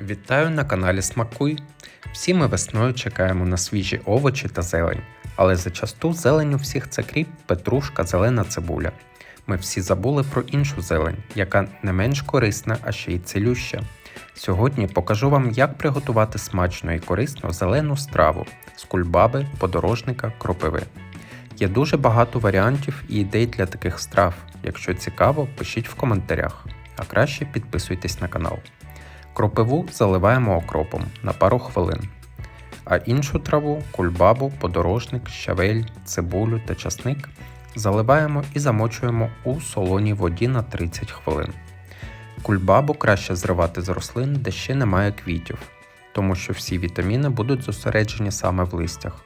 Вітаю на каналі Смакуй. Всі ми весною чекаємо на свіжі овочі та зелень, але зачасту зелень у всіх це кріп, петрушка, зелена цибуля. Ми всі забули про іншу зелень, яка не менш корисна, а ще й цілюща. Сьогодні покажу вам, як приготувати смачно і корисно зелену страву з кульбаби, подорожника, кропиви. Є дуже багато варіантів і ідей для таких страв. Якщо цікаво, пишіть в коментарях, а краще підписуйтесь на канал. Кропиву заливаємо окропом на пару хвилин, а іншу траву, кульбабу, подорожник, щавель, цибулю та часник заливаємо і замочуємо у солоній воді на 30 хвилин. Кульбабу краще зривати з рослин, де ще немає квітів, тому що всі вітаміни будуть зосереджені саме в листях.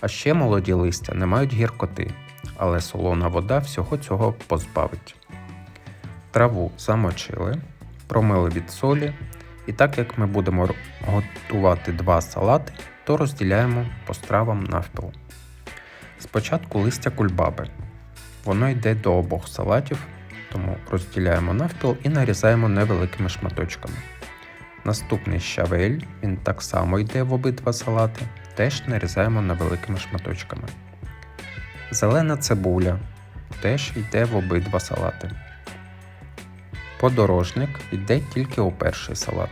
А ще молоді листя не мають гіркоти, але солона вода всього цього позбавить. Траву замочили, промили від солі, і так як ми будемо готувати два салати, то розділяємо по стравам навпіл. Спочатку листя кульбаби. Воно йде до обох салатів, тому розділяємо навпіл і нарізаємо невеликими шматочками. Наступний щавель, він так само йде в обидва салати, теж нарізаємо невеликими шматочками. Зелена цибуля теж йде в обидва салати. Подорожник йде тільки у перший салат.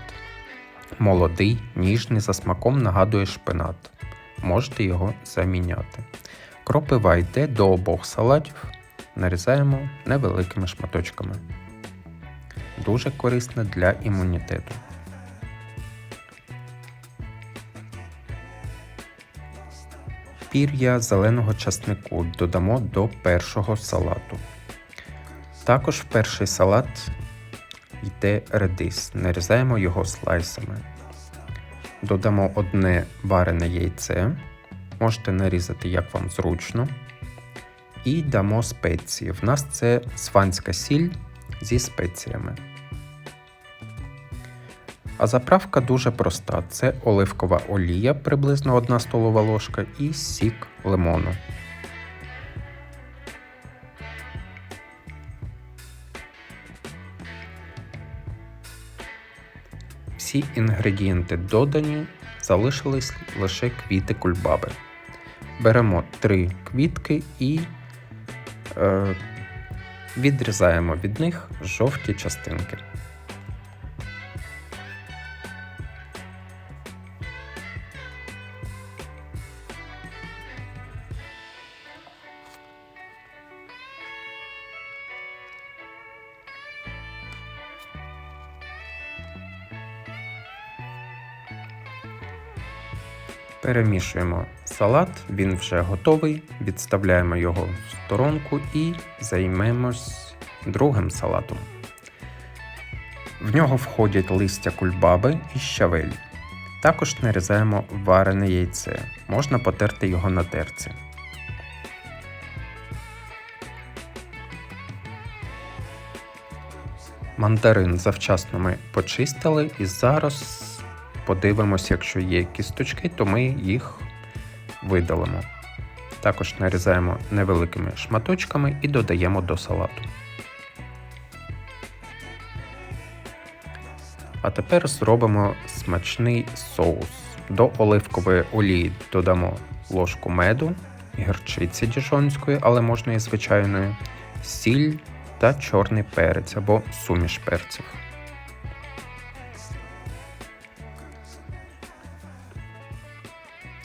Молодий, ніжний за смаком нагадує шпинат. Можете його заміняти. Кропива йде до обох салатів. Нарізаємо невеликими шматочками. Дуже корисне для імунітету. Пір'я зеленого часнику додамо до першого салату. Також в перший салат йде редис. Нарізаємо його слайсами. Додамо одне варене яйце. Можете нарізати як вам зручно. І дамо спеції. В нас це сванська сіль зі спеціями. А заправка дуже проста: це оливкова олія, приблизно 1 столова ложка, і сік лимону. Всі інгредієнти додані, залишились лише квіти кульбаби. Беремо три квітки і е, відрізаємо від них жовті частинки. Перемішуємо салат, він вже готовий. Відставляємо його в сторонку і займемось другим салатом. В нього входять листя кульбаби і щавель. Також нарізаємо варене яйце. Можна потерти його на терці. Мандарин завчасно ми почистили і зараз подивимось, якщо є кісточки, то ми їх видалимо. Також нарізаємо невеликими шматочками і додаємо до салату. А тепер зробимо смачний соус. До оливкової олії додамо ложку меду, гірчиці діжонської, але можна і звичайної, сіль та чорний перець або суміш перців.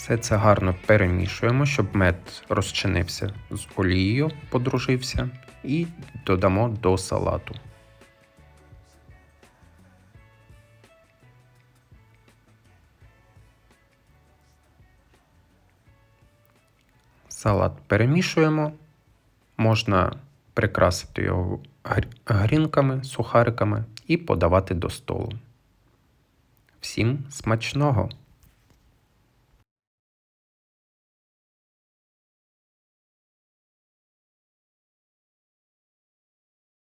Все це гарно перемішуємо, щоб мед розчинився з олією, подружився, і додамо до салату. Салат перемішуємо. Можна прикрасити його грінками, сухариками і подавати до столу. Всім смачного!